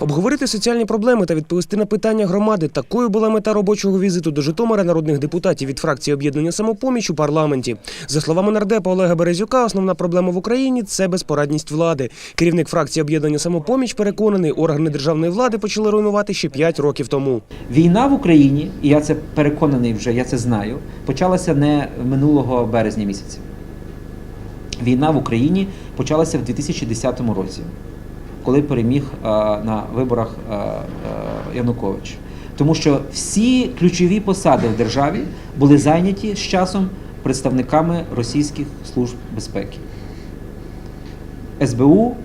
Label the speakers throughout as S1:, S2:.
S1: Обговорити соціальні проблеми та відповісти на питання громади. Такою була мета робочого візиту до Житомира народних депутатів від фракції об'єднання самопоміч у парламенті. За словами нардепа Олега Березюка, основна проблема в Україні це безпорадність влади. Керівник фракції об'єднання самопоміч переконаний, органи державної влади почали руйнувати ще 5 років тому.
S2: Війна в Україні, і я це переконаний вже, я це знаю, почалася не минулого березня місяця. Війна в Україні почалася в 2010 році, коли переміг е, на виборах е, е, Янукович. Тому що всі ключові посади в державі були зайняті з часом представниками російських служб безпеки. СБУ,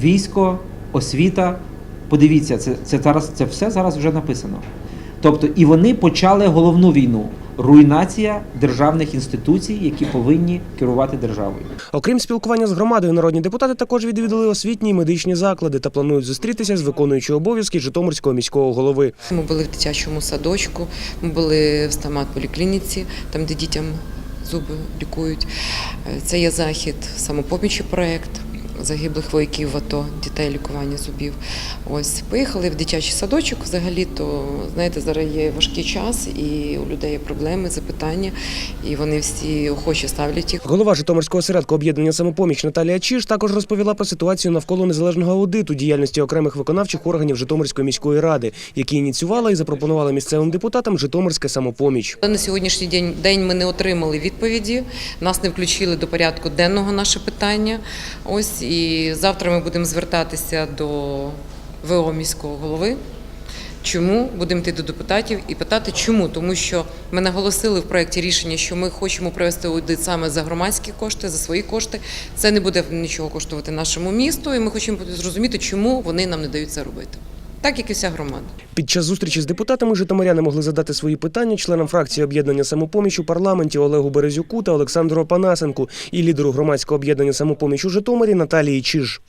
S2: військо, освіта. Подивіться, це, це, зараз, це все зараз вже написано. Тобто, і вони почали головну війну руйнація державних інституцій, які повинні керувати державою.
S1: Окрім спілкування з громадою, народні депутати також відвідали освітні і медичні заклади та планують зустрітися з виконуючою обов'язки Житомирського міського голови.
S3: Ми були в дитячому садочку, ми були в стомат-поліклініці, там, де дітям зуби лікують. Е, Це є захід самопомічі проєкт загиблих вояків в АТО, дітей лікування зубів. Ось поїхали в дитячий садочок. Взагалі, то знаєте, зараз є важкий час, і у людей є проблеми, запитання, і вони всі охоче ставлять їх.
S1: Голова Житомирського осередку об'єднання самопоміч Наталія Чиж також розповіла про ситуацію навколо незалежного аудиту діяльності окремих виконавчих органів Житомирської міської ради, які ініціювала і запропонувала місцевим депутатам Житомирська самопоміч.
S3: На сьогоднішній день день ми не отримали відповіді. Нас не включили до порядку денного наше питання. Ось і завтра ми будемо звертатися до ВО міського голови. Чому будемо йти до депутатів і питати, чому? Тому що ми наголосили в проєкті рішення, що ми хочемо провести аудит саме за громадські кошти, за свої кошти. Це не буде нічого коштувати нашому місту, і ми хочемо зрозуміти, чому вони нам не дають це робити. Так як і вся громада.
S1: Під час зустрічі з депутатами житомиряни могли задати свої питання членам фракції об'єднання самопоміч у парламенті Олегу Березюку та Олександру Панасенку і лідеру громадського об'єднання самопоміч у Житомирі Наталії Чиж.